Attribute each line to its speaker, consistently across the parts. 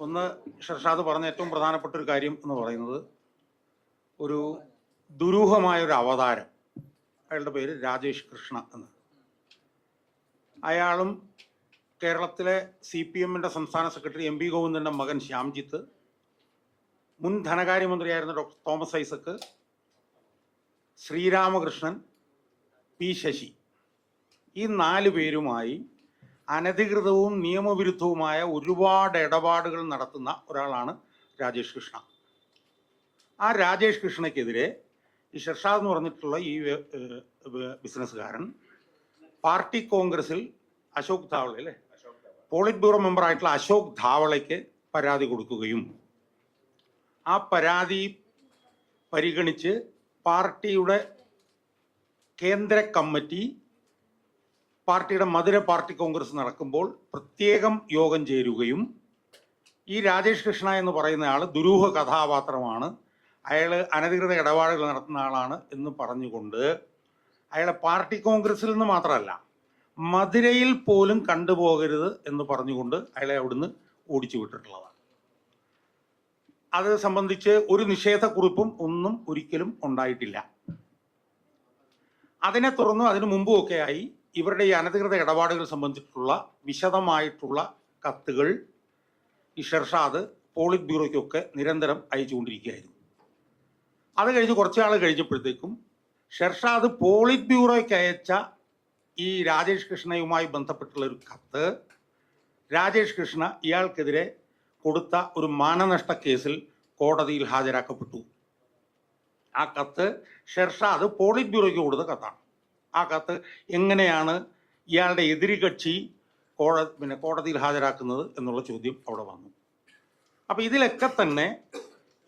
Speaker 1: ഒന്ന് ഷർഷാദ് പറഞ്ഞ ഏറ്റവും പ്രധാനപ്പെട്ട ഒരു കാര്യം എന്ന് പറയുന്നത് ഒരു ദുരൂഹമായ ഒരു അവതാരം. അയാളുടെ പേര് രാജേഷ് കൃഷ്ണ എന്ന്. അയാളും കേരളത്തിലെ സി പി എമ്മിന്റെ സംസ്ഥാന സെക്രട്ടറി എം പി ഗോവിന്ദന്റെ മകൻ ശ്യാംജിത്ത് മുൻ ധനകാര്യമന്ത്രിയായിരുന്ന ഡോക്ടർ തോമസ് ഐസക്ക് ശ്രീരാമകൃഷ്ണൻ പി ശശി. ഈ നാല് പേരുമായി അനധികൃതവും നിയമവിരുദ്ധവുമായ ഒരുപാട് ഇടപാടുകൾ നടത്തുന്ന ഒരാളാണ് രാജേഷ് കൃഷ്ണ. ആ രാജേഷ് കൃഷ്ണയ്ക്കെതിരെ ഈ ഷർഷാദ് എന്ന് പറഞ്ഞിട്ടുള്ള ഈ ബിസിനസ്സുകാരൻ പാർട്ടി കോൺഗ്രസിൽ അശോക് ധാവളെ അല്ലേ? പോളിറ്റ് ബ്യൂറോ മെമ്പറായിട്ടുള്ള അശോക് ധാവളയ്ക്ക് പരാതി കൊടുക്കുകയും ആ പരാതി പരിഗണിച്ച് പാർട്ടിയുടെ കേന്ദ്ര കമ്മിറ്റി പാർട്ടിയുടെ മധുര പാർട്ടി കോൺഗ്രസ് നടക്കുമ്പോൾ പ്രത്യേകം യോഗം ചേരുകയും ഈ രാജേഷ് കൃഷ്ണ എന്ന് പറയുന്ന ആൾ ദുരൂഹ കഥാപാത്രമാണ്. അയാൾ അനധികൃത ഇടപാടുകൾ നടത്തുന്ന ആളാണ് എന്ന് പറഞ്ഞുകൊണ്ട് അയാളെ പാർട്ടി കോൺഗ്രസിൽ നിന്ന് മാത്രമല്ല മധുരയിൽ പോലും കണ്ടുപോകരുത് എന്ന് പറഞ്ഞുകൊണ്ട് അയാളെ അവിടുന്ന് ഓടിച്ചു വിട്ടിട്ടുള്ളതാണ്. അത് സംബന്ധിച്ച് ഒരു നിഷേധക്കുറിപ്പും ഒന്നും ഒരിക്കലും ഉണ്ടായിട്ടില്ല. അതിനെ തുടർന്ന് അതിനു മുമ്പുമൊക്കെയായി ഇവരുടെ ഈ അനധികൃത ഇടപാടുകൾ സംബന്ധിച്ചിട്ടുള്ള വിശദമായിട്ടുള്ള കത്തുകൾ ഈ ഷെർഷാദ് പോളിറ്റ് ബ്യൂറോയ്ക്കൊക്കെ നിരന്തരം അയച്ചുകൊണ്ടിരിക്കുകയായിരുന്നു. അത് കഴിഞ്ഞ് കുറച്ച് നാൾ കഴിഞ്ഞപ്പോഴത്തേക്കും ഷെർഷാദ് പോളിറ്റ് ബ്യൂറോയ്ക്ക് അയച്ച ഈ രാജേഷ് കൃഷ്ണയുമായി ബന്ധപ്പെട്ടുള്ള ഒരു കത്ത് രാജേഷ് കൃഷ്ണ ഇയാൾക്കെതിരെ കൊടുത്ത ഒരു മാനനഷ്ട കേസിൽ കോടതിയിൽ ഹാജരാക്കപ്പെട്ടു. ആ കത്ത് ഷെർഷാദ് പോളിറ്റ് ബ്യൂറോയ്ക്ക് കൊടുത്ത കത്താണ്. ആ കത്ത് എങ്ങനെയാണ് ഇയാളുടെ എതിരുകക്ഷി കോട പിന്നെ കോടതിയിൽ ഹാജരാക്കുന്നത് എന്നുള്ള ചോദ്യം അവിടെ വന്നു. അപ്പോൾ ഇതിലൊക്കെ തന്നെ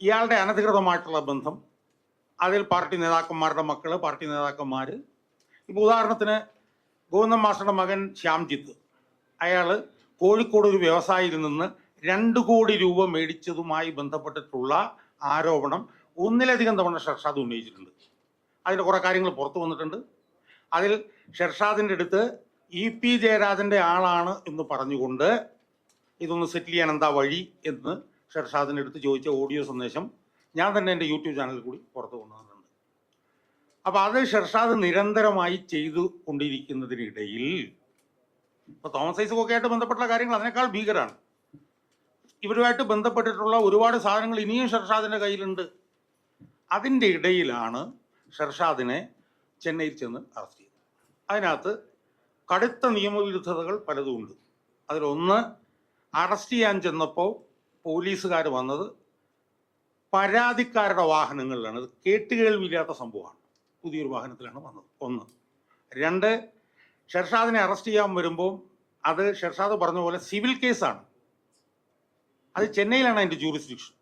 Speaker 1: ഇയാളുടെ അനധികൃതമായിട്ടുള്ള ബന്ധം അതിൽ പാർട്ടി നേതാക്കന്മാരുടെ മക്കൾ പാർട്ടി നേതാക്കന്മാർ ഇപ്പോൾ ഉദാഹരണത്തിന് ഗോവിന്ദൻ മാസ്റ്ററുടെ മകൻ ശ്യാംജിത്ത്. അയാൾ കോഴിക്കോട് ഒരു വ്യവസായിയിൽ നിന്ന് രണ്ട് കോടി രൂപ മേടിച്ചതുമായി ബന്ധപ്പെട്ടിട്ടുള്ള ആരോപണം ഒന്നിലധികം തവണ ഷർഷാദ് ഉന്നയിച്ചിട്ടുണ്ട്. അതിന്റെ കുറേ കാര്യങ്ങൾ പുറത്തു വന്നിട്ടുണ്ട്. അതിൽ ഷെർഷാദിന്റെ അടുത്ത് ഇ പി ജയരാജന്റെ ആളാണ് എന്ന് പറഞ്ഞുകൊണ്ട് ഇതൊന്ന് സെറ്റിൽ ചെയ്യാൻ എന്താ വഴി എന്ന് ഷെർഷാദിന്റെ അടുത്ത് ചോദിച്ച ഓഡിയോ സന്ദേശം ഞാൻ തന്നെ എന്റെ യൂട്യൂബ് ചാനലിൽ കൂടി പുറത്തു കൊണ്ടുവന്നിട്ടുണ്ട്. അപ്പോൾ അത് ഷെർഷാദ് നിരന്തരമായി ചെയ്തു കൊണ്ടിരിക്കുന്നതിനിടയിൽ ഇപ്പോൾ തോമസ് ഐസക്കൊക്കെ ആയിട്ട് ബന്ധപ്പെട്ട കാര്യങ്ങൾ അതിനേക്കാൾ ഭീകരമാണ് ഇവരുമായിട്ട് ബന്ധപ്പെട്ടിട്ടുള്ള ഒരുപാട് സാധനങ്ങൾ ഇനിയും ഷെർഷാദിന്റെ കയ്യിലുണ്ട്. അതിന്റെ ഇടയിലാണ് ഷെർഷാദിനെ ചെന്നൈയിൽ ചെന്ന് അറസ്റ്റ് ചെയ്തു. അതിനകത്ത് കടുത്ത നിയമവിരുദ്ധതകൾ പലതുമുണ്ട് അതിലൊന്ന് അറസ്റ്റ് ചെയ്യാൻ ചെന്നപ്പോൾ പോലീസുകാർ വന്നത് പരാതിക്കാരുടെ വാഹനങ്ങളിലാണ്. ഇത് കേട്ടുകേൾവില്ലാത്ത സംഭവമാണ്. പുതിയൊരു വാഹനത്തിലാണ് വന്നത്. ഒന്ന്. രണ്ട് ഷെർഷാദിനെ അറസ്റ്റ് ചെയ്യാൻ വരുമ്പോൾ അത് ഷെർഷാദ് പറഞ്ഞ പോലെ സിവിൽ കേസാണ്. അത് ചെന്നൈയിലാണ് അതിന്റെ ജൂറിസ്ഡിക്ഷൻ.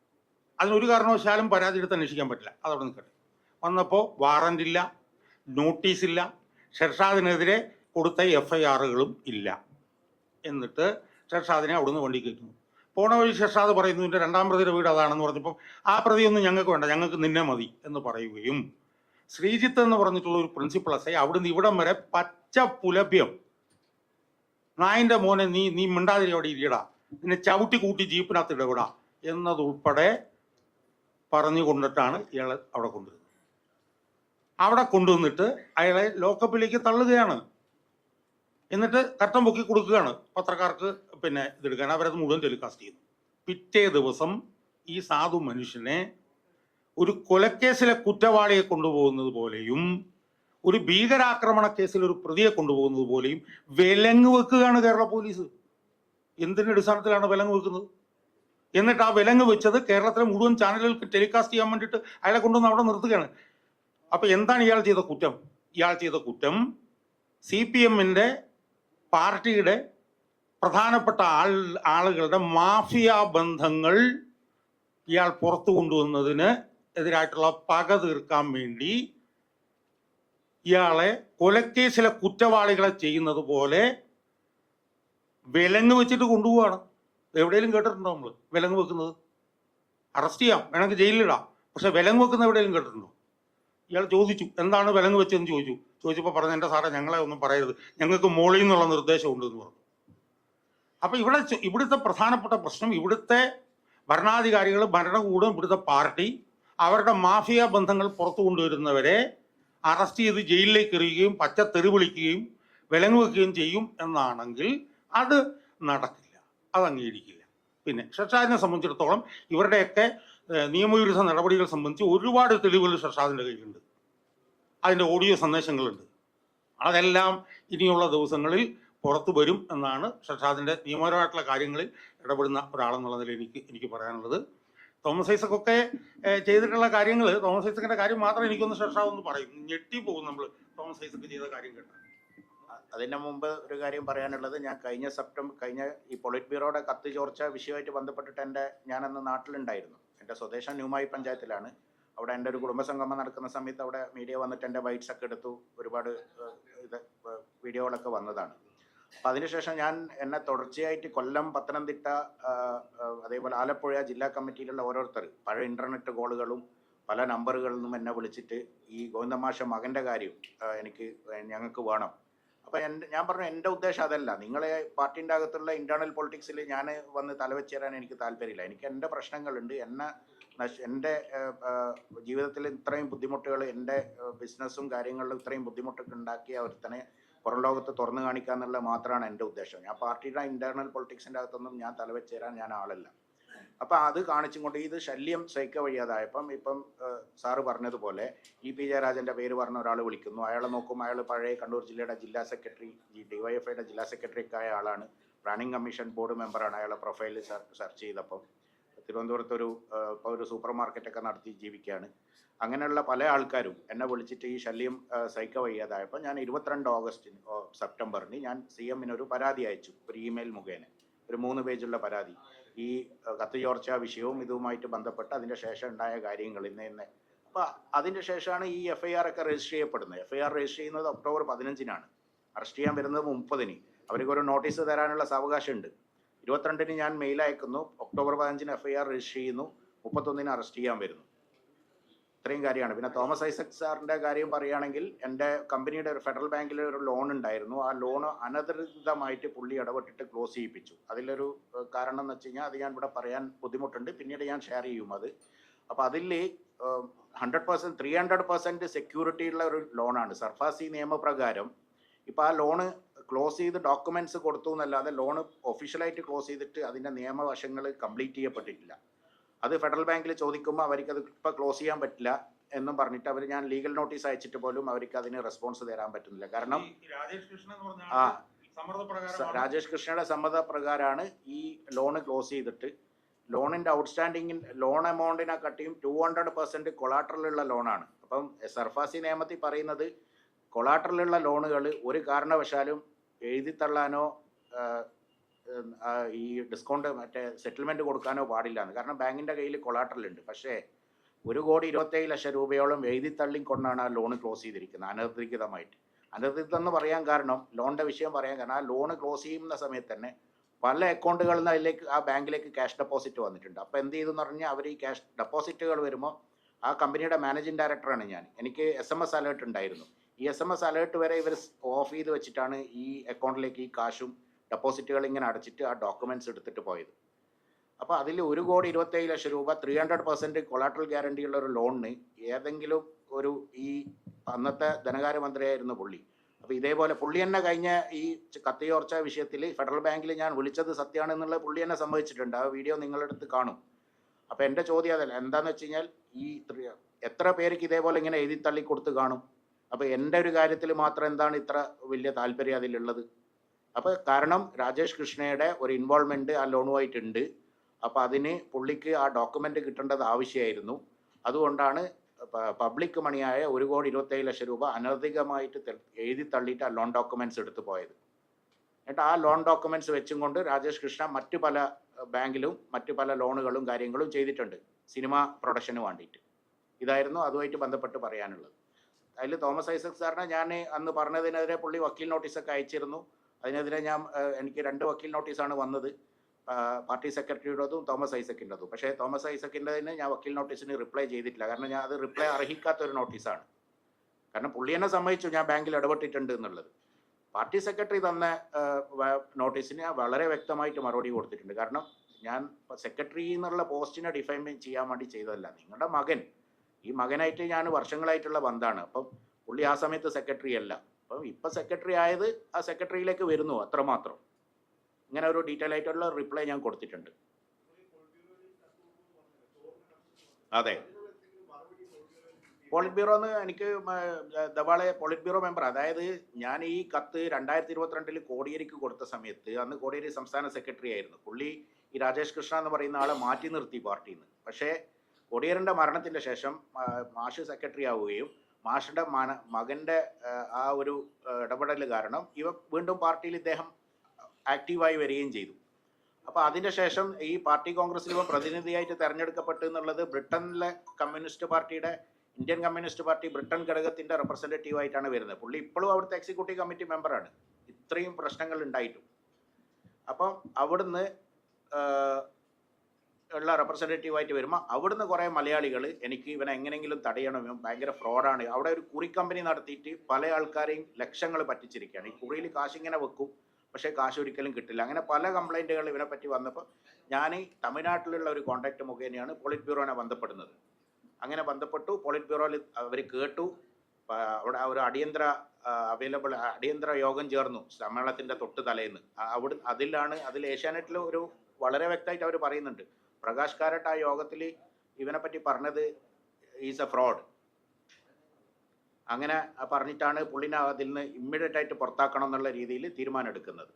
Speaker 1: അതിനൊരു കാരണവശാലും പരാതി എടുത്ത് അന്വേഷിക്കാൻ പറ്റില്ല. അതവിടെ നിൽക്കട്ടെ. വന്നപ്പോൾ വാറന്റ് ഇല്ല നോട്ടീസ് ഇല്ല ഷെർഷാദിനെതിരെ കൊടുത്ത എഫ് ഐ ആറുകളും ഇല്ല. എന്നിട്ട് ഷെർഷാദിനെ അവിടുന്ന് വണ്ടി കയറ്റുന്നു പോണ വഴി ഷെർഷാദ് പറയുന്നു എന്റെ രണ്ടാം പ്രതിയുടെ വീട് അതാണെന്ന് പറഞ്ഞപ്പോൾ ആ പ്രതിയൊന്നും ഞങ്ങൾക്ക് വേണ്ട ഞങ്ങൾക്ക് നിന്നെ മതി എന്ന് പറയുകയും ശ്രീജിത്ത് എന്ന് പറഞ്ഞിട്ടുള്ള ഒരു പ്രിൻസിപ്പൾ എസ് ഐ അവിടുന്ന് ഇവിടം വരെ പച്ച പുലഭ്യം. നായിന്റെ മോനെ നീ നീ മിണ്ടാതിരി അവിടെ ഇരിയടാ. നിന്നെ ചവിട്ടി കൂട്ടി ജീപ്പിനകത്ത് ഇടപെടാ എന്നതുൾപ്പെടെ പറഞ്ഞു കൊണ്ടിട്ടാണ് ഇയാളെ അവിടെ കൊണ്ടുവരുന്നത്. അവിടെ കൊണ്ടുവന്നിട്ട് അയാളെ ലോക്കപ്പിലേക്ക് തള്ളുകയാണ്. എന്നിട്ട് കട്ടം പൊക്കി കൊടുക്കുകയാണ് പത്രക്കാർക്ക് പിന്നെ ഇതെടുക്കാൻ. അവരത് മുഴുവൻ ടെലികാസ്റ്റ് ചെയ്യുന്നു. പിറ്റേ ദിവസം ഈ സാധു മനുഷ്യനെ ഒരു കൊലക്കേസിലെ കുറ്റവാളിയെ കൊണ്ടുപോകുന്നത് പോലെയും ഒരു ഭീകരാക്രമണ കേസിൽ ഒരു പ്രതിയെ കൊണ്ടുപോകുന്നത് പോലെയും വിലങ്ങ് വെക്കുകയാണ് കേരള പോലീസ്. എന്തിന്റെ അടിസ്ഥാനത്തിലാണ് വിലങ്ങ് വെക്കുന്നത്? എന്നിട്ട് ആ വിലങ്ങ് വെച്ചത് കേരളത്തിലെ മുഴുവൻ ചാനലുകൾക്ക് ടെലികാസ്റ്റ് ചെയ്യാൻ വേണ്ടിയിട്ട് അയാളെ കൊണ്ടുവന്ന് അവിടെ നിർത്തുകയാണ്. അപ്പൊ എന്താണ് ഇയാൾ ചെയ്ത കുറ്റം? ഇയാൾ ചെയ്ത കുറ്റം സി പി എമ്മിന്റെ പാർട്ടിയുടെ പ്രധാനപ്പെട്ട ആൾ ആളുകളുടെ മാഫിയ ബന്ധങ്ങൾ ഇയാൾ പുറത്തു കൊണ്ടുവന്നതിന് എതിരായിട്ടുള്ള പക തീർക്കാൻ വേണ്ടി ഇയാളെ കൊലക്കേസിലെ കുറ്റവാളികളെ ചെയ്യുന്നത് പോലെ വിലങ്ങ് വെച്ചിട്ട് കൊണ്ടുപോവാണ്. എവിടെയെങ്കിലും കേട്ടിട്ടുണ്ടോ നമ്മൾ വിലങ്ങ് വെക്കുന്നത്? അറസ്റ്റ് ചെയ്യാം. വേണമെങ്കിൽ ജയിലിലിടാം. പക്ഷെ വിലങ്ങ് വെക്കുന്ന എവിടെയെങ്കിലും കേട്ടിട്ടുണ്ടോ? ഇയാൾ ചോദിച്ചു എന്താണ് വിലങ്ങ് വെച്ചതെന്ന് ചോദിച്ചു? ചോദിച്ചപ്പോൾ പറഞ്ഞു എന്റെ സാറേ ഞങ്ങളെ ഒന്നും പറയരുത്. ഞങ്ങൾക്ക് മോളിൽ നിന്നുള്ള നിർദ്ദേശമുണ്ട് എന്ന് പറഞ്ഞു. അപ്പം ഇവിടെ ഇവിടുത്തെ പ്രധാനപ്പെട്ട പ്രശ്നം ഇവിടുത്തെ ഭരണാധികാരികൾ ഭരണകൂടം ഇവിടുത്തെ പാർട്ടി അവരുടെ മാഫിയ ബന്ധങ്ങൾ പുറത്തു കൊണ്ടുവരുന്നവരെ അറസ്റ്റ് ചെയ്ത് ജയിലിലേക്ക് എറിയുകയും പച്ച തെറി വിളിക്കുകയും വിലങ്ങ് വെക്കുകയും ചെയ്യും എന്നാണെങ്കിൽ അത് നടക്കില്ല അത് അംഗീകരിക്കില്ല. പിന്നെ ഷർഷാദിനെ സംബന്ധിച്ചിടത്തോളം ഇവരുടെയൊക്കെ നിയമവിരുദ്ധ നടപടികൾ സംബന്ധിച്ച് ഒരുപാട് തെളിവുകൾ ഷർഷാദിന്റെ കയ്യിലുണ്ട്. അതിന്റെ ഓഡിയോ സന്ദേശങ്ങളുണ്ട്. അതെല്ലാം ഇനിയുള്ള ദിവസങ്ങളിൽ പുറത്തു വരും എന്നാണ് ഷർഷാദിന്റെ നിയമപരമായിട്ടുള്ള കാര്യങ്ങളിൽ ഇടപെടുന്ന ഒരാളെന്നുള്ള നിലയിൽ എനിക്ക് എനിക്ക് പറയാനുള്ളത്. തോമസ് ഐസക്കൊക്കെ ചെയ്തിട്ടുള്ള കാര്യങ്ങൾ തോമസ് ഐസക്കിന്റെ കാര്യം മാത്രം എനിക്കൊന്ന് ഷർഷാദ് ഒന്ന് പറയും. ഞെട്ടിപ്പോകും നമ്മൾ തോമസ് ഐസക്ക് ചെയ്ത കാര്യം കേട്ടാൽ
Speaker 2: അതിന് മുമ്പ് ഒരു കാര്യം പറയാനുള്ളത് ഞാൻ കഴിഞ്ഞ സെപ്റ്റംബർ കഴിഞ്ഞ ഈ പൊളിറ്റ് ബ്യൂറോയുടെ കത്ത് ചോർച്ച വിഷയമായിട്ട് ബന്ധപ്പെട്ടിട്ട് എന്റെ ഞാനന്ന് നാട്ടിലുണ്ടായിരുന്നു. എന്റെ സ്വദേശം ന്യൂമായി പഞ്ചായത്തിലാണ്. അവിടെ എന്റെ ഒരു കുടുംബസംഗമം നടക്കുന്ന സമയത്ത് അവിടെ മീഡിയ വന്നിട്ട് എന്റെ ബൈറ്റ്സ് ഒക്കെ എടുത്തു ഒരുപാട് ഇത് വീഡിയോകളൊക്കെ വന്നതാണ്. അപ്പം അതിനുശേഷം ഞാൻ എന്നെ തുടർച്ചയായിട്ട് കൊല്ലം പത്തനംതിട്ട അതേപോലെ ആലപ്പുഴ ജില്ലാ കമ്മിറ്റിയിലുള്ള ഓരോരുത്തർ പഴയ ഇന്റർനെറ്റ് കോളുകളും പല നമ്പറുകളിൽ നിന്നും എന്നെ വിളിച്ചിട്ട് ഈ ഗോവിന്ദമാഷ മകന്റെ കാര്യം എനിക്ക് ഞങ്ങൾക്ക് വേണം. അപ്പൊ എന്റെ ഞാൻ പറഞ്ഞു എന്റെ ഉദ്ദേശം അതല്ല. നിങ്ങളെ പാർട്ടിന്റെ അകത്തുള്ള ഇന്റേണൽ പൊളിറ്റിക്സിൽ ഞാൻ വന്ന് തലവെച്ച് തരാൻ എനിക്ക് താല്പര്യമില്ല. എനിക്ക് എന്റെ പ്രശ്നങ്ങളുണ്ട്. എന്നെ നശ്- എന്റെ ജീവിതത്തിൽ ഇത്രയും ബുദ്ധിമുട്ടുകൾ എന്റെ ബിസിനസ്സും കാര്യങ്ങളിലും ഇത്രയും ബുദ്ധിമുട്ടൊക്കെ ഉണ്ടാക്കിയ ഒരുത്തനെ പുറം ലോകത്ത് തുറന്നു കാണിക്കുക മാത്രമാണ് എന്റെ ഉദ്ദേശം. ഞാൻ പാർട്ടിയുടെ ഇന്റേണൽ പൊളിറ്റിക്സിന്റെ അകത്തൊന്നും ഞാൻ തലവെച്ച് തരാൻ ഞാൻ ആളല്ല. അപ്പം അത് കാണിച്ചും കൊണ്ട് ഇത് ശല്യം സഹിക്ക വയ്യാതായപ്പം ഇപ്പം സാറ് പറഞ്ഞതുപോലെ ഇ പി ജയരാജന്റെ പേര് പറഞ്ഞ ഒരാൾ വിളിക്കുന്നു. അയാളെ നോക്കും അയാൾ പഴയ കണ്ണൂർ ജില്ലയുടെ ജില്ലാ സെക്രട്ടറി ഈ ഡിവൈഎഫ്ഐയുടെ ജില്ലാ സെക്രട്ടറി ഒക്കെ ആളാണ്. പ്ലാനിംഗ് കമ്മീഷൻ ബോർഡ് മെമ്പറാണ് അയാളെ പ്രൊഫൈൽ സെർച്ച് ചെയ്തപ്പം. തിരുവനന്തപുരത്ത് ഒരു ഒരു സൂപ്പർ മാർക്കറ്റൊക്കെ നടത്തി ജീവിക്കുകയാണ് അങ്ങനെയുള്ള പല ആൾക്കാരും എന്നെ വിളിച്ചിട്ട് ഈ ശല്യം സഹിക്ക വയ്യാതായപ്പോൾ ഞാൻ ഇരുപത്തിരണ്ട് ഓഗസ്റ്റിന് സെപ്റ്റംബറിന് ഞാൻ സി എമ്മിനൊരു പരാതി അയച്ചു ഒരു ഇമെയിൽ മുഖേന. ഒരു മൂന്ന് പേജുള്ള പരാതി. ഈ കത്ത് ചോർച്ച വിഷയവും ഇതുമായിട്ട് ബന്ധപ്പെട്ട് അതിന്റെ ശേഷം ഉണ്ടായ കാര്യങ്ങൾ ഇന്ന് ഇന്ന്. അപ്പോൾ അതിന്റെ ശേഷമാണ് ഈ എഫ് ഐ ആർ ഒക്കെ രജിസ്റ്റർ ചെയ്യപ്പെടുന്നത്. എഫ് ഐ ആർ രജിസ്റ്റർ ചെയ്യുന്നത് ഒക്ടോബർ പതിനഞ്ചിനാണ്. അറസ്റ്റ് ചെയ്യാൻ വരുന്നത് മുപ്പതിന്. അവർക്ക് ഒരു നോട്ടീസ് തരാനുള്ള സാവകാശമുണ്ട്. ഇരുപത്തിരണ്ടിന് ഞാൻ മെയിൽ അയക്കുന്നു. ഒക്ടോബർ പതിനഞ്ചിന് എഫ് ഐ ആർ രജിസ്റ്റർ ചെയ്യുന്നു. മുപ്പത്തൊന്നിന് അറസ്റ്റ് ചെയ്യാൻ വരുന്നു. ഇത്രയും കാര്യമാണ്. പിന്നെ തോമസ് ഐസക് സാറിന്റെ കാര്യം പറയുകയാണെങ്കിൽ എന്റെ കമ്പനിയുടെ ഒരു ഫെഡറൽ ബാങ്കിൽ ഒരു ലോൺ ഉണ്ടായിരുന്നു. ആ ലോൺ അനധികൃതമായിട്ട് പുള്ളി ഇടപെട്ടിട്ട് ക്ലോസ് ചെയ്യിപ്പിച്ചു. അതിലൊരു കാരണം എന്ന് വെച്ച് കഴിഞ്ഞാൽ അത് ഞാൻ ഇവിടെ പറയാൻ ബുദ്ധിമുട്ടുണ്ട്. പിന്നീട് ഞാൻ ഷെയർ ചെയ്യും അത്. അപ്പോൾ അതിൽ hundred percent three hundred percent security ഉള്ള ഒരു ലോണാണ്. സർഫാസി നിയമപ്രകാരം ഇപ്പോൾ ആ ലോണ് ക്ലോസ് ചെയ്ത് ഡോക്യുമെന്റ്സ് കൊടുത്തു എന്നല്ലാതെ ലോൺ ഒഫീഷ്യലായിട്ട് ക്ലോസ് ചെയ്തിട്ട് അതിന്റെ നിയമവശങ്ങൾ കംപ്ലീറ്റ് ചെയ്യപ്പെട്ടിട്ടില്ല. അത് ഫെഡറൽ ബാങ്കിൽ ചോദിക്കുമ്പോൾ അവർക്ക് അത് ഇപ്പോൾ ക്ലോസ് ചെയ്യാൻ പറ്റില്ല എന്നും പറഞ്ഞിട്ട് അവർ ഞാൻ ലീഗൽ നോട്ടീസ് അയച്ചിട്ട് പോലും അവർക്ക് അതിന് റെസ്പോൺസ് തരാൻ പറ്റുന്നില്ല. കാരണം ആ. രാജേഷ് കൃഷ്ണയുടെ സമ്മതപ്രകാരമാണ് ഈ ലോണ് ക്ലോസ് ചെയ്തിട്ട്. ലോണിന്റെ ഔട്ട്സ്റ്റാൻഡിങ് ലോൺ എമൗണ്ടിനെ കട്ടിയും ടു ഹൺഡ്രഡ് പെർസെന്റ് കൊളാട്രലുള്ള ലോണാണ്. അപ്പം സർഫാസി നിയമത്തിൽ പറയുന്നത് കൊളാട്രലുള്ള ലോണുകൾ ഒരു കാരണവശാലും എഴുതിത്തള്ളാനോ ഈ ഡിസ്കൗണ്ട് മറ്റേ സെറ്റിൽമെന്റ് കൊടുക്കാനോ പാടില്ല എന്ന് കാരണം ബാങ്കിന്റെ കയ്യിൽ കൊളാട്രൽ ഉണ്ട്. പക്ഷേ ഒരു കോടി ഇരുപത്തേഴ് ലക്ഷം രൂപയോളം എഴുതി തള്ളിക്കൊണ്ടാണ് ആ ലോൺ ക്ലോസ് ചെയ്തിരിക്കുന്നത് അനധികൃതമായിട്ട്. അനധികൃതം എന്ന് പറയാൻ കാരണം ലോണിന്റെ വിഷയം പറയാൻ കാരണം ആ ലോൺ ക്ലോസ് ചെയ്യുന്ന സമയത്ത് തന്നെ പല അക്കൗണ്ടുകളിൽ നിന്ന് അതിലേക്ക് ആ ബാങ്കിലേക്ക് ക്യാഷ് ഡെപ്പോസിറ്റ് വന്നിട്ടുണ്ട്. അപ്പോൾ എന്ത് ചെയ്തെന്ന് പറഞ്ഞാൽ അവർ ഈ ക്യാഷ് ഡെപ്പോസിറ്റുകൾ വരുമ്പോൾ ആ കമ്പനിയുടെ മാനേജിംഗ് ഡയറക്ടറാണ് ഞാൻ. എനിക്ക് എസ് എം എസ് അലേർട്ട് ഉണ്ടായിരുന്നു. ഈ എസ് എം എസ് അലേർട്ട് വരെ ഇവർ ഓഫ് ചെയ്ത് വെച്ചിട്ടാണ് ഈ അക്കൗണ്ടിലേക്ക് ഈ കാശും ഡെപ്പോസിറ്റുകൾ ഇങ്ങനെ അടച്ചിട്ട് ആ ഡോക്യുമെന്റ്സ് എടുത്തിട്ട് പോയത്. അപ്പോൾ അതിൽ ഒരു കോടി ഇരുപത്തേഴ് ലക്ഷം രൂപ ത്രീ ഹൺഡ്രഡ് പെർസെന്റ് കൊളാട്രൽ ഗ്യാരണ്ടിയുള്ള ഒരു ലോണിന് ഏതെങ്കിലും ഒരു ഈ അന്നത്തെ ധനകാര്യമന്ത്രിയായിരുന്നു പുള്ളി. അപ്പോൾ ഇതേപോലെ പുള്ളി തന്നെ കഴിഞ്ഞ ഈ കത്തിയോർച്ച വിഷയത്തിൽ ഫെഡറൽ ബാങ്കിൽ ഞാൻ വിളിച്ചത് സത്യമാണെന്നുള്ള പുള്ളി തന്നെ സംഭവിച്ചിട്ടുണ്ട്. ആ വീഡിയോ നിങ്ങളെടുത്ത് കാണും. അപ്പോൾ എന്റെ ചോദ്യം അതല്ല എന്താന്ന് വെച്ച് കഴിഞ്ഞാൽ ഈ എത്ര പേർക്ക് ഇതേപോലെ ഇങ്ങനെ എഴുതി തള്ളി കൊടുത്ത് കാണും? അപ്പോൾ എന്റെ ഒരു കാര്യത്തിൽ മാത്രം എന്താണ് ഇത്ര വലിയ താല്പര്യം അതിലുള്ളത്? അപ്പോൾ കാരണം രാജേഷ് കൃഷ്ണയുടെ ഒരു ഇൻവോൾവ്മെന്റ് ആ ലോണുമായിട്ടുണ്ട് അപ്പോൾ അതിന് പുള്ളിക്ക് ആ ഡോക്യുമെന്റ് കിട്ടേണ്ടത് ആവശ്യമായിരുന്നു. അതുകൊണ്ടാണ് പബ്ലിക് മണിയായ ഒരു കോടി ഇരുപത്തേഴ് ലക്ഷം രൂപ അനധികമായിട്ട് എഴുതി തള്ളിയിട്ട് ആ ലോൺ ഡോക്യുമെന്റ്സ് എടുത്തു പോയത്. എന്നിട്ട് ആ ലോൺ ഡോക്യുമെന്റ്സ് വെച്ചും കൊണ്ട് രാജേഷ് കൃഷ്ണ മറ്റു പല ബാങ്കിലും മറ്റു പല ലോണുകളും കാര്യങ്ങളും ചെയ്തിട്ടുണ്ട് സിനിമ പ്രൊഡക്ഷന് വേണ്ടിയിട്ട്. ഇതായിരുന്നു അതുമായിട്ട് ബന്ധപ്പെട്ട് പറയാനുള്ളത്. അതിൽ തോമസ് ഐസക് സാറിനെ ഞാൻ അന്ന് പറഞ്ഞതിനെതിരെ പുള്ളി വക്കീൽ നോട്ടീസൊക്കെ അയച്ചിരുന്നു. അതിനെതിരെ ഞാൻ എനിക്ക് രണ്ട് വക്കീൽ നോട്ടീസാണ് വന്നത്. പാർട്ടി സെക്രട്ടറിയുടേതും തോമസ് ഐസക്കിന്റെതും. പക്ഷേ തോമസ് ഐസക്കിന്റെതിന് ഞാൻ വക്കീൽ നോട്ടീസിന് റിപ്ലൈ ചെയ്തിട്ടില്ല. കാരണം ഞാൻ അത് റിപ്ലൈ അർഹിക്കാത്ത ഒരു നോട്ടീസാണ്. കാരണം പുള്ളി എന്നെ സമ്മതിച്ചു. ഞാൻ ബാങ്കിൽ ഇടപെട്ടിട്ടുണ്ട് എന്നുള്ളത്. പാർട്ടി സെക്രട്ടറി തന്ന നോട്ടീസിന് വളരെ വ്യക്തമായിട്ട് മറുപടി കൊടുത്തിട്ടുണ്ട്. കാരണം ഞാൻ സെക്രട്ടറി എന്നുള്ള പോസ്റ്റിനെ ഡിഫൈൻ ചെയ്യാൻ വേണ്ടി ചെയ്തതല്ല. നിങ്ങളുടെ മകൻ. ഈ മകനായിട്ട് ഞാൻ വർഷങ്ങളായിട്ടുള്ള ബന്ധമാണ്. അപ്പം പുള്ളി ആ സമയത്ത് സെക്രട്ടറി അല്ല അപ്പം ഇപ്പം സെക്രട്ടറി ആയത് ആ സെക്രട്ടറിയിലേക്ക് വരുന്നു അത്രമാത്രം. ഇങ്ങനെ ഒരു ഡീറ്റെയിൽ ആയിട്ടുള്ള റിപ്ലൈ ഞാൻ കൊടുത്തിട്ടുണ്ട്. അതെ. പോളിറ്റ് ബ്യൂറോ എന്ന് എനിക്ക് ദവാളെ പോളിറ്റ് ബ്യൂറോ മെമ്പർ അതായത് ഞാൻ ഈ കത്ത് രണ്ടായിരത്തി ഇരുപത്തിരണ്ടിൽ കോടിയേരിക്ക് കൊടുത്ത സമയത്ത് അന്ന് കോടിയേരി സംസ്ഥാന സെക്രട്ടറി ആയിരുന്നു. പുള്ളി ഈ രാജേഷ് കൃഷ്ണ എന്ന് പറയുന്ന ആളെ മാറ്റി നിർത്തി പാർട്ടിയിൽ നിന്ന്. പക്ഷേ കോടിയേരിന്റെ മരണത്തിന്റെ ശേഷം മാഷ് സെക്രട്ടറി ആവുകയും മാഷിന്റെ മന മകന്റെ ആ, ഒരു ഇടപെടൽ കാരണം ഇവ വീണ്ടും പാർട്ടിയിൽ ഇദ്ദേഹം ആക്റ്റീവായി വരികയും ചെയ്തു. അപ്പോൾ അതിന്റെ ശേഷം ഈ പാർട്ടി കോൺഗ്രസിൽ ഇവ പ്രതിനിധിയായിട്ട് തെരഞ്ഞെടുക്കപ്പെട്ടു എന്നുള്ളത് ബ്രിട്ടനിലെ കമ്മ്യൂണിസ്റ്റ് പാർട്ടിയുടെ ഇന്ത്യൻ കമ്മ്യൂണിസ്റ്റ് പാർട്ടി ബ്രിട്ടൻ ഘടകത്തിന്റെ റെപ്രസെന്റേറ്റീവ് ആയിട്ടാണ് വരുന്നത്. പുള്ളി ഇപ്പോഴും അവിടുത്തെ എക്സിക്യൂട്ടീവ് കമ്മിറ്റി മെമ്പറാണ് ഇത്രയും പ്രശ്നങ്ങൾ ഉണ്ടായിട്ടും. അപ്പം അവിടുന്ന് ഉള്ള റെപ്രസെന്റേറ്റീവ് ആയിട്ട് വരുമ്പോൾ അവിടുന്ന് കുറേ മലയാളികൾ എനിക്ക് ഇവനെ എങ്ങനെയെങ്കിലും തടയണം ഇവൻ ഭയങ്കര ഫ്രോഡാണ് അവിടെ ഒരു കുറി കമ്പനി നടത്തിയിട്ട് പല ആൾക്കാരെയും ലക്ഷങ്ങൾ പറ്റിച്ചിരിക്കുകയാണ്. ഈ കുറിയിൽ കാശ് ഇങ്ങനെ വെക്കും പക്ഷേ കാശ് ഒരിക്കലും കിട്ടില്ല. അങ്ങനെ പല കംപ്ലൈന്റുകൾ ഇവനെ പറ്റി വന്നപ്പോൾ ഞാൻ തമിഴ്നാട്ടിലുള്ള ഒരു കോൺടാക്ട് മുഖേനയാണ് പോളിറ്റ് ബ്യൂറോനെ ബന്ധപ്പെടുന്നത്. അങ്ങനെ ബന്ധപ്പെട്ടു. പോളിറ്റ് ബ്യൂറോയിൽ അവർ കേട്ടു അവിടെ ഒരു അടിയന്തര അവൈലബിൾ അടിയന്തര യോഗം ചേർന്നു സമ്മേളനത്തിന്റെ തൊട്ട് തലേന്ന്. അവിടെ അതിലാണ് അതിൽ ഏഷ്യാനെറ്റിൽ ഒരു വളരെ വ്യക്തമായിട്ട് അവർ പറയുന്നുണ്ട്. പ്രകാശ് കാരട്ട് ആ യോഗത്തിൽ ഇവനെ പറ്റി പറഞ്ഞത് ഈസ് എ ഫ്രോഡ് അങ്ങനെ പറഞ്ഞിട്ടാണ് പുള്ളിനെ അതിൽ നിന്ന് ഇമ്മീഡിയറ്റ് ആയിട്ട് പുറത്താക്കണം എന്നുള്ള രീതിയിൽ തീരുമാനം എടുക്കുന്നത്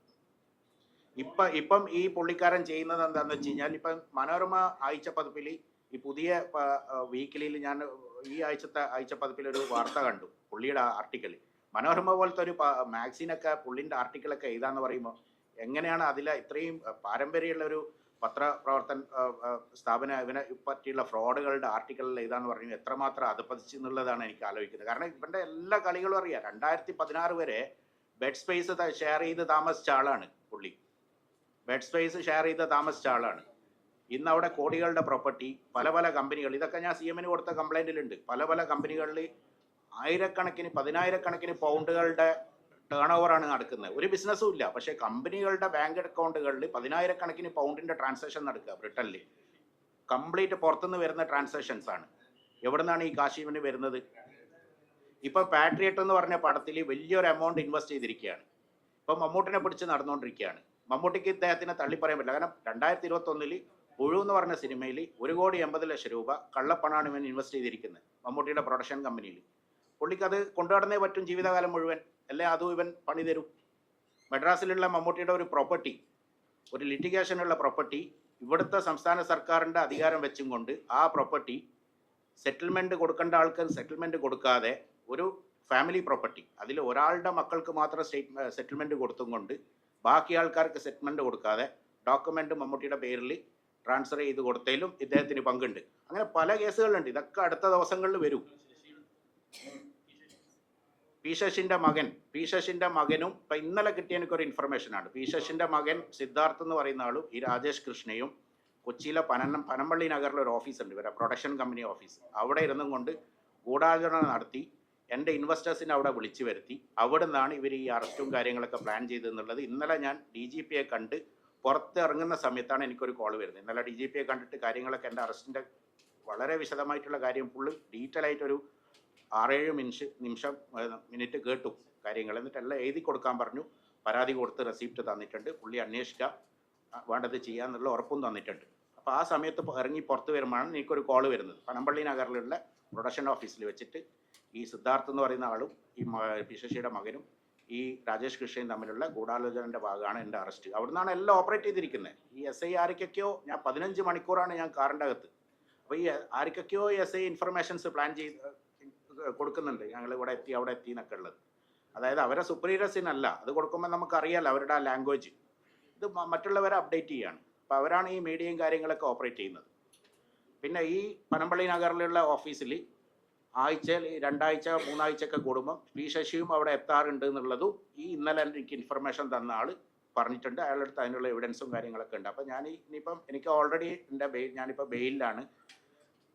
Speaker 2: ഇപ്പൊ ഇപ്പം ഈ പുള്ളിക്കാരൻ ചെയ്യുന്നത് എന്താന്ന് വെച്ച് കഴിഞ്ഞാൽ ഇപ്പം മനോരമ ആഴ്ച പതിപ്പിൽ ഈ പുതിയ വീക്കിലിയിൽ ഞാൻ ഈ ആഴ്ചത്തെ ആഴ്ച പതിപ്പിൽ ഒരു വാർത്ത കണ്ടു പുള്ളിയുടെ ആർട്ടിക്കിൾ മനോരമ പോലത്തെ ഒരു മാഗസീനൊക്കെ പുള്ളിന്റെ ആർട്ടിക്കിളൊക്കെ എഴുതാന്ന് പറയുമ്പോൾ എങ്ങനെയാണ് അതിലെ ഇത്രയും പാരമ്പര്യമുള്ള ഒരു പത്രപ്രവർത്തൻ സ്ഥാപന ഇവനെ പറ്റിയുള്ള ഫ്രോഡുകളുടെ ആർട്ടിക്കിളിൽ ഇതാന്ന് പറഞ്ഞു എത്രമാത്രം അധപതിച്ചു എന്നുള്ളതാണ് എനിക്ക് ആലോചിക്കുന്നത്. കാരണം ഇവന്റെ എല്ലാ കളികളും അറിയാം. രണ്ടായിരത്തി പതിനാറ് വരെ ബെഡ് സ്പേസ് ഷെയർ ചെയ്ത് താമസിച്ച ആളാണ് പുള്ളി. ബെഡ് സ്പേസ് ഷെയർ ചെയ്ത് താമസിച്ച ആളാണ്. ഇന്ന് അവിടെ കോടികളുടെ പ്രോപ്പർട്ടി പല പല കമ്പനികൾ ഇതൊക്കെ ഞാൻ സി എമ്മിന് കൊടുത്ത കംപ്ലൈന്റിലുണ്ട് പല പല കമ്പനികളിൽ ആയിരക്കണക്കിന് പതിനായിരക്കണക്കിന് പൗണ്ടുകളുടെ ടേൺ ആണ് നടക്കുന്നത്. ഒരു ബിസിനസ്സും ഇല്ല. പക്ഷേ കമ്പനികളുടെ ബാങ്ക് അക്കൗണ്ടുകളിൽ പതിനായിരക്കണക്കിന് പൗണ്ടിന്റെ ട്രാൻസാക്ഷൻ നടക്കുക ബ്രിട്ടനിൽ കംപ്ലീറ്റ് പുറത്തുനിന്ന് വരുന്ന ട്രാൻസാക്ഷൻസ് ആണ്. എവിടെ നിന്നാണ് ഈ കാശീവിന് വരുന്നത്? ഇപ്പം പാട്രിയറ്റ് എന്ന് പറഞ്ഞ പടത്തിൽ വലിയൊരു എമൗണ്ട് ഇൻവെസ്റ്റ് ചെയ്തിരിക്കുകയാണ്. ഇപ്പം മമ്മൂട്ടിനെ പിടിച്ച് നടന്നുകൊണ്ടിരിക്കുകയാണ്. മമ്മൂട്ടിക്ക് ഇദ്ദേഹത്തിനെ തള്ളിപ്പറയാൻ പറ്റില്ല. കാരണം രണ്ടായിരത്തി ഇരുപത്തി ഒന്നിൽ പുഴു എന്ന് പറഞ്ഞ സിനിമയിൽ ഒരു കോടി എൺപത് ലക്ഷം രൂപ കള്ളപ്പണാണ് ഇവൻ ഇൻവെസ്റ്റ് ചെയ്തിരിക്കുന്നത് മമ്മൂട്ടിയുടെ പ്രൊഡക്ഷൻ കമ്പനിയിൽ പുള്ളിക്കത് കൊണ്ടുനടന്നേ പറ്റും ജീവിതകാലം മുഴുവൻ. അല്ലെ അതും ഇവൻ പണി തരും? മദ്രാസിലുള്ള മമ്മൂട്ടിയുടെ ഒരു പ്രോപ്പർട്ടി ഒരു ലിറ്റിഗേഷനുള്ള പ്രോപ്പർട്ടി ഇവിടുത്തെ സംസ്ഥാന സർക്കാരിന്റെ അധികാരം വെച്ചും കൊണ്ട് ആ പ്രോപ്പർട്ടി സെറ്റിൽമെന്റ് കൊടുക്കേണ്ട ആൾക്ക് സെറ്റിൽമെന്റ് കൊടുക്കാതെ ഒരു ഫാമിലി പ്രോപ്പർട്ടി അതിൽ ഒരാളുടെ മക്കൾക്ക് മാത്രം സ്റ്റേറ്റ് സെറ്റിൽമെന്റ് കൊടുത്തും കൊണ്ട് ബാക്കി ആൾക്കാർക്ക് സെറ്റിൽമെന്റ് കൊടുക്കാതെ ഡോക്യുമെന്റ് മമ്മൂട്ടിയുടെ പേരിൽ ട്രാൻസ്ഫർ ചെയ്ത് കൊടുത്തതിലും ഇദ്ദേഹത്തിന് പങ്കുണ്ട്. അങ്ങനെ പല കേസുകളുണ്ട്. ഇതൊക്കെ അടുത്ത ദിവസങ്ങളിൽ വരും. പി ശശിന്റെ മകൻ പി ശശിന്റെ മകനും ഇപ്പൊ ഇന്നലെ കിട്ടിയ എനിക്കൊരു ഇൻഫർമേഷൻ ആണ്. പി ശശിന്റെ മകൻ സിദ്ധാർത്ഥ് എന്ന് പറയുന്ന ആളും ഈ രാജേഷ് കൃഷ്ണയും കൊച്ചിയിലെ പനം പനമ്പള്ളി നഗറിലെ ഒരു ഓഫീസ് ഉണ്ട് ഇവരെ പ്രൊഡക്ഷൻ കമ്പനി ഓഫീസ് അവിടെ ഇരുന്നും കൊണ്ട് ഗൂഢാചരണം നടത്തി എന്റെ ഇൻവെസ്റ്റേഴ്സിനെ അവിടെ വിളിച്ചു വരുത്തി. അവിടെ നിന്നാണ് ഇവർ ഈ അറസ്റ്റും കാര്യങ്ങളൊക്കെ പ്ലാൻ ചെയ്തെന്നുള്ളത് ഇന്നലെ ഞാൻ ഡി ജി പിയെ കണ്ട് പുറത്തിറങ്ങുന്ന സമയത്താണ് എനിക്കൊരു കോൾ വരുന്നത്. ഇന്നലെ ഡി ജി പിയെ കണ്ടിട്ട് കാര്യങ്ങളൊക്കെ എന്റെ അറസ്റ്റിന്റെ വളരെ വിശദമായിട്ടുള്ള കാര്യം ഫുള്ള് ഡീറ്റെയിൽ ആയിട്ടൊരു ആറേഴ് മിനിഷ് നിമിഷം മിനിറ്റ് കേട്ടു കാര്യങ്ങൾ. എന്നിട്ട് എല്ലാം എഴുതി കൊടുക്കാൻ പറഞ്ഞു. പരാതി കൊടുത്ത് റെസിപ്റ്റ് തന്നിട്ടുണ്ട്. പുള്ളി അന്വേഷിക്കുക ആ, വേണ്ടത് ചെയ്യാന്നുള്ള ഉറപ്പും തന്നിട്ടുണ്ട്. അപ്പോൾ ആ സമയത്ത് ഇറങ്ങി പുറത്ത് വരുമ്പോഴാണ് എനിക്കൊരു കോൾ വരുന്നത്. പനമ്പള്ളി നഗറിലുള്ള പ്രൊഡക്ഷൻ ഓഫീസിൽ വെച്ചിട്ട് ഈ സിദ്ധാർത്ഥ് എന്ന് പറയുന്ന ആളും ഈ പിശശിയുടെ മകനും ഈ രാജേഷ് കൃഷ്ണയും തമ്മിലുള്ള ഗൂഢാലോചനയുടെ ഭാഗമാണ് എന്റെ അറസ്റ്റ് അവിടുന്നാണ് എല്ലാം ഓപ്പറേറ്റ് ചെയ്തിരിക്കുന്നത് ഈ എസ് ഐ ആർക്കൊക്കെയോ ഞാൻ പതിനഞ്ച് മണിക്കൂറാണ് ഞാൻ കാറിന്റെ അകത്ത്. അപ്പോൾ ഈ ആർക്കൊക്കെയോ എസ് ഐ ഇൻഫർമേഷൻസ് പ്ലാൻ ചെയ്ത് കൊടുക്കുന്നുണ്ട്. ഞങ്ങൾ ഇവിടെ എത്തി അവിടെ എത്തി എന്നൊക്കെ ഉള്ളത്. അതായത് അവരെ സുപ്പീരിയർസിനല്ല അത് കൊടുക്കുമ്പോൾ നമുക്കറിയാലോ അവരുടെ ആ ലാംഗ്വേജ് ഇത് മറ്റുള്ളവരെ അപ്ഡേറ്റ് ചെയ്യാണ്. അപ്പോൾ അവരാണ് ഈ മീഡിയയും കാര്യങ്ങളൊക്കെ ഓപ്പറേറ്റ് ചെയ്യുന്നത്. പിന്നെ ഈ പനമ്പള്ളി നഗറിലുള്ള ഓഫീസിൽ ആഴ്ചയിൽ രണ്ടാഴ്ച മൂന്നാഴ്ച ഒക്കെ കൂടുമ്പോൾ പി ശശിയും അവിടെ എത്താറുണ്ട് എന്നുള്ളതും ഈ ഇന്നലെ എനിക്ക് ഇൻഫർമേഷൻ തന്ന ആൾ പറഞ്ഞിട്ടുണ്ട്. അയാളുടെ അടുത്ത് അതിനുള്ള എവിഡൻസും കാര്യങ്ങളൊക്കെ ഉണ്ട്. അപ്പം ഞാൻ ഇനിയിപ്പം എനിക്ക് ഓൾറെഡി എന്റെ ബെയിൽ ഞാനിപ്പോൾ ബെയിലാണ്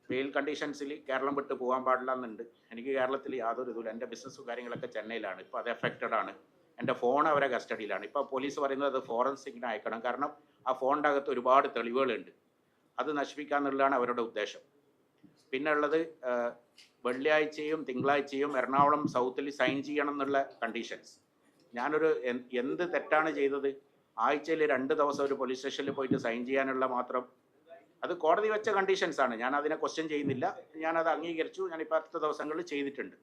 Speaker 2: ബെയിൽ കണ്ടീഷൻസിൽ കേരളം വിട്ട് പോകാൻ പാടില്ല എന്നുണ്ട്. എനിക്ക് കേരളത്തിൽ യാതൊരു ഇതുമില്ല. എന്റെ ബിസിനസ്സും കാര്യങ്ങളൊക്കെ ചെന്നൈയിലാണ്. ഇപ്പോൾ അത് എഫക്റ്റഡ് ആണ്. എന്റെ ഫോൺ അവരെ കസ്റ്റഡിയിലാണ്. ഇപ്പോൾ പോലീസ് പറയുന്നത് അത് ഫോറൻസിക്കിന് അയക്കണം. കാരണം ആ ഫോണിന്റെ അകത്ത് ഒരുപാട് തെളിവുകളുണ്ട്. അത് നശിപ്പിക്കാന്നുള്ളതാണ് അവരുടെ ഉദ്ദേശം. പിന്നെ ഉള്ളത് വെള്ളിയാഴ്ചയും തിങ്കളാഴ്ചയും എറണാകുളം സൗത്തിൽ സൈൻ ചെയ്യണം എന്നുള്ള കണ്ടീഷൻസ് ഞാനൊരു എന്ത് തെറ്റാണ് ചെയ്തത്? ആഴ്ചയിൽ രണ്ട് ദിവസം ഒരു പോലീസ് സ്റ്റേഷനിൽ പോയിട്ട് സൈൻ ചെയ്യാനുള്ള മാത്രം അത് കോടതി വെച്ച കണ്ടീഷൻസ് ആണ്. ഞാൻ അതിനെ ക്വസ്റ്റ്യൻ ചെയ്യുന്നില്ല. ഞാൻ അത് അംഗീകരിച്ചു. ഞാൻ ഇപ്പൊ അടുത്ത ദിവസങ്ങളിൽ ചെയ്തിട്ടുണ്ട്.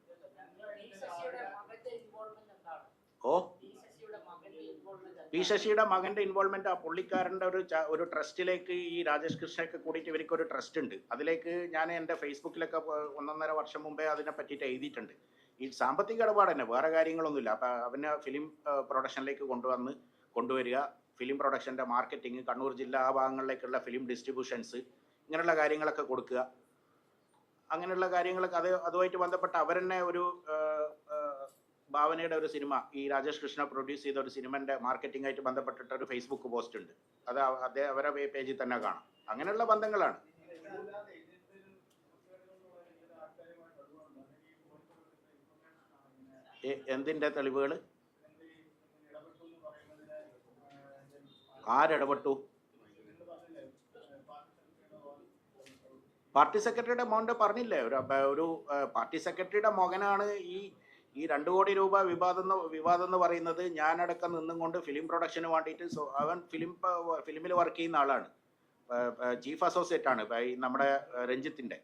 Speaker 2: ഓ? പി ശശിയുടെ മകന്റെ ഇൻവോൾവ്മെന്റ് ആ പുള്ളിക്കാരന്റെ ഒരു ഒരു ട്രസ്റ്റിലേക്ക് ഈ രാജേഷ് കൃഷ്ണയൊക്കെ കൂടിയിട്ട് ഇവർക്ക് ഒരു ട്രസ്റ്റ് ഉണ്ട്. അതിലേക്ക് ഞാൻ എന്റെ ഫേസ്ബുക്കിലൊക്കെ ഒന്നൊന്നര വർഷം മുമ്പേ അതിനെ പറ്റിയിട്ട് എഴുതിയിട്ടുണ്ട്. ഈ സാമ്പത്തിക ഇടപാട് തന്നെ വേറെ കാര്യങ്ങളൊന്നുമില്ല. അപ്പം അവനെ ഫിലിം പ്രൊഡക്ഷനിലേക്ക് കൊണ്ടുവന്ന് കൊണ്ടുവരിക. ഫിലിം പ്രൊഡക്ഷന്റെ മാർക്കറ്റിംഗ് കണ്ണൂർ ജില്ലാ ഭാഗങ്ങളിലേക്കുള്ള ഫിലിം ഡിസ്ട്രിബ്യൂഷൻസ് ഇങ്ങനെയുള്ള കാര്യങ്ങളൊക്കെ കൊടുക്കുക. അങ്ങനെയുള്ള കാര്യങ്ങളൊക്കെ അത് അതുമായിട്ട് ബന്ധപ്പെട്ട് അവരെന്നെ ഒരു ഭാവനയുടെ ഒരു സിനിമ ഈ രാജേഷ് കൃഷ്ണ പ്രൊഡ്യൂസ് ചെയ്ത ഒരു സിനിമന്റെ മാർക്കറ്റിംഗ് ആയിട്ട് ബന്ധപ്പെട്ടിട്ട് ഒരു ഫേസ്ബുക്ക് പോസ്റ്റ് ഉണ്ട്. അത് അദ്ദേഹം അവരുടെ അവരെ പേജിൽ തന്നെ കാണാം. അങ്ങനെയുള്ള ബന്ധങ്ങളാണ്. എന്തിന്റെ തെളിവുകൾ ആരിടപെട്ടു? പാർട്ടി സെക്രട്ടറിയുടെ മോന്റെ പറഞ്ഞില്ലേ? ഒരു ഒരു പാർട്ടി സെക്രട്ടറിയുടെ മകനാണ് ഈ ഈ രണ്ടു കോടി രൂപ വിവാദം വിവാദം എന്ന് പറയുന്നത് ഞാനടക്കം നിന്നും കൊണ്ട് ഫിലിം പ്രൊഡക്ഷന് വേണ്ടിയിട്ട് അവൻ ഫിലിം ഫിലിമിൽ വർക്ക് ചെയ്യുന്ന ആളാണ്. ചീഫ് അസോസിയേറ്റ് ആണ് നമ്മുടെ രഞ്ജിത്തിന്റെ രഞ്ജിത്തിന്റെ.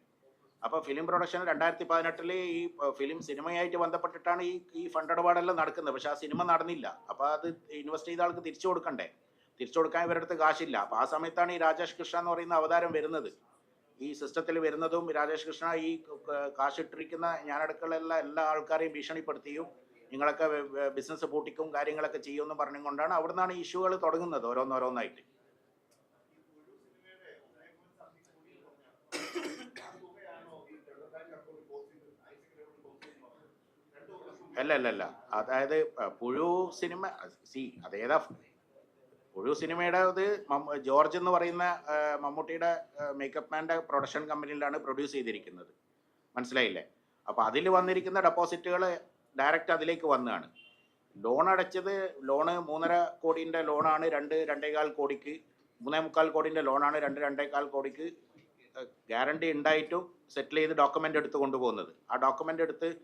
Speaker 2: അപ്പൊ ഫിലിം പ്രൊഡക്ഷൻ രണ്ടായിരത്തി പതിനെട്ടിൽ ഈ ഫിലിം സിനിമയായിട്ട് ബന്ധപ്പെട്ടിട്ടാണ് ഈ ഈ ഫണ്ട് ഇടപാടെല്ലാം നടക്കുന്നത്. പക്ഷെ ആ സിനിമ നടന്നില്ല. അപ്പോൾ അത് ഇൻവെസ്റ്റ് ചെയ്ത ആൾക്ക് തിരിച്ചു കൊടുക്കണ്ടേ? തിരിച്ചു കൊടുക്കാൻ ഇവരുടെ അടുത്ത് കാശില്ല. അപ്പൊ ആ സമയത്താണ് ഈ രാജേഷ് കൃഷ്ണ എന്ന് പറയുന്ന അവതാരം വരുന്നത്. ഈ സിസ്റ്റത്തിൽ വരുന്നതും രാജേഷ് കൃഷ്ണ ഈ കാശിട്ടിരിക്കുന്ന ഞാനടക്കമുള്ള എല്ലാ എല്ലാ ആൾക്കാരെയും ഭീഷണിപ്പെടുത്തിയും നിങ്ങളൊക്കെ ബിസിനസ് പൂട്ടിക്കും കാര്യങ്ങളൊക്കെ ചെയ്യുമെന്ന് പറഞ്ഞുകൊണ്ടാണ് അവിടുന്നാണ് ഇഷ്യൂകൾ തുടങ്ങുന്നത് ഓരോന്നോരോന്നായിട്ട്. അല്ല അല്ല അല്ല അതായത് പുഴു സിനിമ സി അതേതാ പുഴു സിനിമയുടെ അത് ജോർജ് എന്ന് പറയുന്ന മമ്മൂട്ടിയുടെ മേക്കപ്പ് മാന്റെ പ്രൊഡക്ഷൻ കമ്പനിയിലാണ് പ്രൊഡ്യൂസ് ചെയ്തിരിക്കുന്നത്. മനസ്സിലായില്ലേ? അപ്പോൾ അതിൽ വന്നിരിക്കുന്ന ഡെപ്പോസിറ്റുകൾ ഡയറക്റ്റ് അതിലേക്ക് വന്നതാണ് ലോൺ അടച്ചത് ലോണ് മൂന്നര കോടിന്റെ ലോണാണ് രണ്ട് രണ്ടേകാൽ കോടിക്ക് മൂന്നേ മുക്കാൽ കോടിന്റെ ലോണാണ് രണ്ട് രണ്ടേകാൽ കോടിക്ക് ഗ്യാരണ്ടി ഉണ്ടായിട്ടും സെറ്റിൽ ചെയ്ത് ഡോക്യുമെന്റ് എടുത്ത് കൊണ്ടുപോകുന്നത്. ആ ഡോക്യുമെന്റ് എടുത്ത്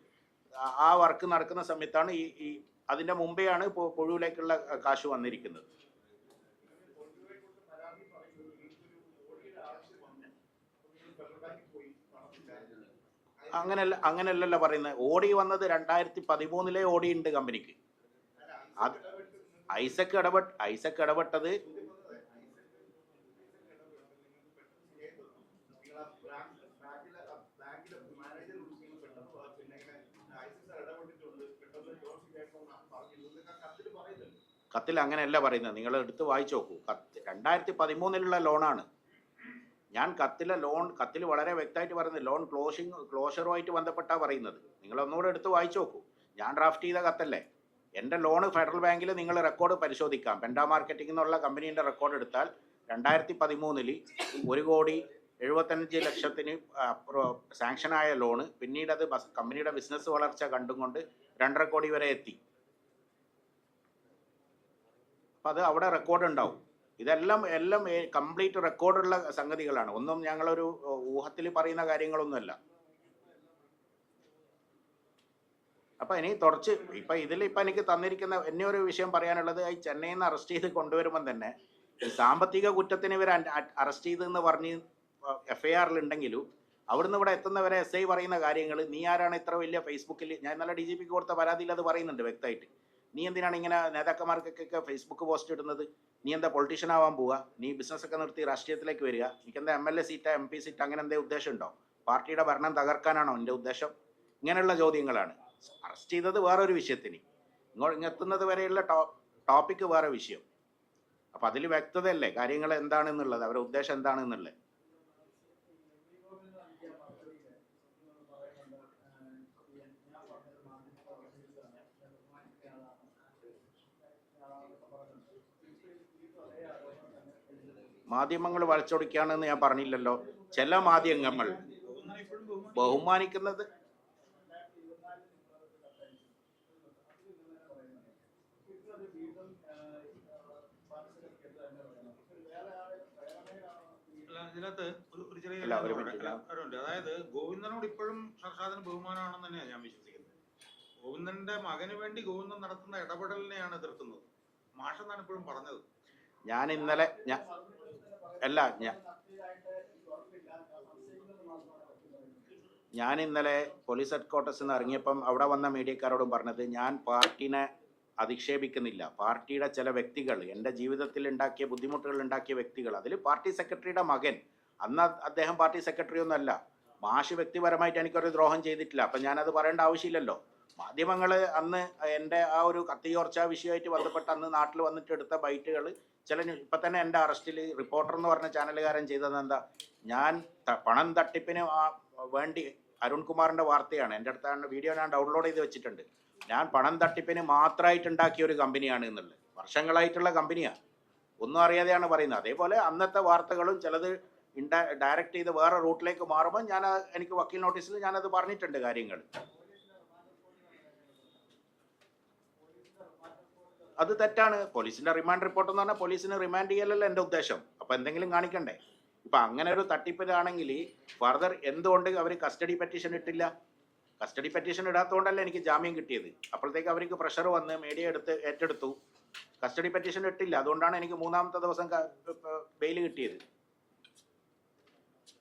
Speaker 2: ആ- വർക്ക് നടക്കുന്ന സമയത്താണ് ഈ അതിന്റെ മുമ്പെയാണ് പുഴുവിലേക്കുള്ള കാശ് വന്നിരിക്കുന്നത്. അങ്ങനെയല്ല അങ്ങനെയല്ലല്ലോ പറയുന്നത്. ഓടി വന്നത് രണ്ടായിരത്തി പതിമൂന്നിലെ ഓടി ഉണ്ട് കമ്പനിക്ക്. അത് ഐസക് ഇടപെട്ട് ഐസക്ക് ഇടപെട്ടത് കത്തിൽ അങ്ങനെയല്ല പറയുന്നത്. നിങ്ങൾ എടുത്ത് വായിച്ചു നോക്കൂ. കത്ത് രണ്ടായിരത്തി പതിമൂന്നിലുള്ള ലോണാണ്. ഞാൻ കത്തിലെ ലോൺ കത്തിൽ വളരെ വ്യക്തമായിട്ട് പറയുന്നത് ലോൺ ക്ലോഷിങ് ക്ലോഷറുമായിട്ട് ബന്ധപ്പെട്ടാണ് പറയുന്നത്. നിങ്ങൾ ഒന്നുകൂടെ എടുത്ത് വായിച്ചു നോക്കൂ. ഞാൻ ഡ്രാഫ്റ്റ് ചെയ്ത കത്തല്ലേ? എന്റെ ലോൺ ഫെഡറൽ ബാങ്കിൽ നിങ്ങൾ റെക്കോർഡ് പരിശോധിക്കാം. പെൻഡാ മാർക്കറ്റിംഗ് എന്നുള്ള കമ്പനീന്റെ റെക്കോർഡ് എടുത്താൽ രണ്ടായിരത്തി പതിമൂന്നിൽ ഒരു കോടി എഴുപത്തഞ്ച് ലക്ഷത്തിന് സാങ്ഷനായ ലോണ് പിന്നീട് അത് കമ്പനിയുടെ ബിസിനസ് വളർച്ച കണ്ടും കൊണ്ട് രണ്ടര കോടി വരെ എത്തി. അപ്പം അത് അവിടെ റെക്കോർഡ് ഉണ്ടാവും. ഇതെല്ലാം എല്ലാം കംപ്ലീറ്റ് റെക്കോർഡുള്ള സംഗതികളാണ്. ഒന്നും ഞങ്ങളൊരു ഊഹത്തിൽ പറയുന്ന കാര്യങ്ങളൊന്നുമല്ല. അപ്പൊ ഇനി തുടച്ച് ഇപ്പൊ ഇതിൽ ഇപ്പൊ എനിക്ക് തന്നിരിക്കുന്ന എന്നെ ഒരു വിഷയം പറയാനുള്ളത് ഈ ചെന്നൈയിൽ നിന്ന് അറസ്റ്റ് ചെയ്ത് കൊണ്ടുവരുമ്പോൾ തന്നെ സാമ്പത്തിക കുറ്റത്തിന് ഇവർ അറസ്റ്റ് ചെയ്തെന്ന് പറഞ്ഞ് എഫ് ഐ ആറിൽ ഉണ്ടെങ്കിലും അവിടുന്ന് ഇവിടെ എത്തുന്നവരെ എസ് ഐ പറയുന്ന കാര്യങ്ങൾ നീ ആരാണ് ഇത്ര വലിയ ഫേസ്ബുക്കിൽ ഞാൻ നല്ല ഡി ജി പിക്ക് കൊടുത്ത പരാതിയിൽ അത് പറയുന്നുണ്ട് വ്യക്തമായിട്ട്. നീ എന്തിനാണ് ഇങ്ങനെ നേതാക്കന്മാർക്കൊക്കെ ഫേസ്ബുക്ക് പോസ്റ്റ് ഇടുന്നത്? നീ എന്താ പൊളിറ്റീഷ്യൻ ആവാൻ പോവുക? നീ ബിസിനസ് ഒക്കെ നിർത്തി രാഷ്ട്രീയത്തിലേക്ക് വരിക? എനിക്ക് എന്താ M L A seat M P seat അങ്ങനെ എന്തേ ഉദ്ദേശം ഉണ്ടോ? പാർട്ടിയുടെ ഭരണം തകർക്കാനാണോ എന്റെ ഉദ്ദേശം? ഇങ്ങനെയുള്ള ചോദ്യങ്ങളാണ്. അറസ്റ്റ് ചെയ്തത് വേറൊരു വിഷയത്തിന്. ഇങ്ങോട്ട് ഇങ്ങെത്തുന്നത് വരെയുള്ള ടോ ടോപ്പിക്ക് വേറെ വിഷയം. അപ്പൊ അതിൽ വ്യക്തതയല്ലേ? കാര്യങ്ങൾ എന്താണെന്നുള്ളത്? അവരുടെ ഉദ്ദേശം എന്താണെന്നുള്ളത്? മാധ്യമങ്ങൾ വളച്ചൊടിക്കുകയാണെന്ന് ഞാൻ പറഞ്ഞില്ലല്ലോ. ചില മാധ്യമങ്ങൾ ബഹുമാനിക്കുന്നത്
Speaker 1: അതായത് ഗോവിന്ദനോട് ഇപ്പോഴും ഷർഷാദിന് ബഹുമാനമാണെന്ന് തന്നെയാണ് ഞാൻ വിശ്വസിക്കുന്നത്. ഗോവിന്ദന്റെ മകന് വേണ്ടി ഗോവിന്ദൻ നടത്തുന്ന ഇടപെടലിനെയാണ് എതിർക്കുന്നത്. മാഷെന്നാണ് ഇപ്പോഴും പറഞ്ഞത്.
Speaker 2: ഞാൻ ഇന്നലെ ഞാൻ അല്ല ഞാൻ ഞാൻ ഇന്നലെ പോലീസ് ഹെഡ് ക്വാർട്ടേഴ്സിൽ നിന്ന് ഇറങ്ങിയപ്പം അവിടെ വന്ന മീഡിയക്കാരോടും പറഞ്ഞത് ഞാൻ പാർട്ടിനെ അധിക്ഷേപിക്കുന്നില്ല. പാർട്ടിയുടെ ചില വ്യക്തികൾ എന്റെ ജീവിതത്തിൽ ഉണ്ടാക്കിയ ബുദ്ധിമുട്ടുകൾ ഉണ്ടാക്കിയ വ്യക്തികൾ അതിൽ പാർട്ടി സെക്രട്ടറിയുടെ മകൻ. അന്ന് അദ്ദേഹം പാർട്ടി സെക്രട്ടറി ഒന്നല്ല മാഷ് വ്യക്തിപരമായിട്ട് എനിക്കൊരു ദ്രോഹം ചെയ്തിട്ടില്ല. അപ്പം ഞാനത് പറയേണ്ട ആവശ്യമില്ലല്ലോ. മാധ്യമങ്ങൾ അന്ന് എന്റെ ആ ഒരു കത്തിയോർച്ച വിഷയമായിട്ട് ബന്ധപ്പെട്ട് അന്ന് നാട്ടിൽ വന്നിട്ട് എടുത്ത ബൈറ്റുകൾ ചില ഇപ്പം തന്നെ എന്റെ അറസ്റ്റിൽ റിപ്പോർട്ടർ എന്ന് പറഞ്ഞ ചാനലുകാരൻ ചെയ്തത് എന്താ? ഞാൻ പണം തട്ടിപ്പിന് വേണ്ടി അരുൺകുമാറിന്റെ വാർത്തയാണ്. എന്റെ അടുത്താണ് വീഡിയോ ഞാൻ ഡൗൺലോഡ് ചെയ്ത് വെച്ചിട്ടുണ്ട്. ഞാൻ പണം തട്ടിപ്പിന് മാത്രമായിട്ട് ഉണ്ടാക്കിയ ഒരു കമ്പനിയാണ് എന്നുള്ളത്. വർഷങ്ങളായിട്ടുള്ള കമ്പനിയാണ് ഒന്നും അറിയാതെയാണ് പറയുന്നത്. അതേപോലെ അന്നത്തെ വാർത്തകളും ചിലത് ഇൻഡ ഡയറക്റ്റ് ചെയ്ത് വേറെ റൂട്ടിലേക്ക് മാറുമ്പോൾ ഞാൻ എനിക്ക് വക്കീൽ നോട്ടീസിൽ ഞാനത് പറഞ്ഞിട്ടുണ്ട് കാര്യങ്ങൾ. അത് തെറ്റാണ്. പോലീസിന്റെ റിമാൻഡ് റിപ്പോർട്ട് എന്ന് പറഞ്ഞാൽ പോലീസിന് റിമാൻഡ് ചെയ്യലല്ലോ എന്റെ ഉദ്ദേശം. അപ്പൊ എന്തെങ്കിലും കാണിക്കണ്ടേ? ഇപ്പൊ അങ്ങനെ ഒരു തട്ടിപ്പിലാണെങ്കിൽ ഫർദർ എന്തുകൊണ്ട് അവർ കസ്റ്റഡി പെറ്റീഷൻ ഇട്ടില്ല? കസ്റ്റഡി പെറ്റീഷൻ ഇടാത്തതുകൊണ്ടല്ല എനിക്ക് ജാമ്യം കിട്ടിയത്. അപ്പോഴത്തേക്ക് അവർക്ക് പ്രഷർ വന്ന് മീഡിയ എടുത്ത് ഏറ്റെടുത്തു. കസ്റ്റഡി പെറ്റീഷൻ ഇട്ടില്ല. അതുകൊണ്ടാണ് എനിക്ക് മൂന്നാമത്തെ ദിവസം ബെയിൽ കിട്ടിയത്.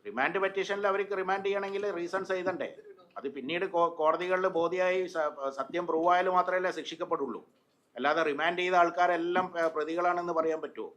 Speaker 2: റിമാൻഡ് പെറ്റീഷനിൽ അവർക്ക് റിമാൻഡ് ചെയ്യണമെങ്കിൽ റീസൺസ് എഴുതണ്ടേ? അത് പിന്നീട് കോടതികളിൽ ബോധിയായി സത്യം പ്രൂവ് ആയാലും മാത്രമല്ലേ ശിക്ഷിക്കപ്പെടുള്ളൂ. അല്ലാതെ റിമാൻഡ് ചെയ്ത ആൾക്കാരെല്ലാം പ്രതികളാണെന്ന് പറയാൻ പറ്റുമോ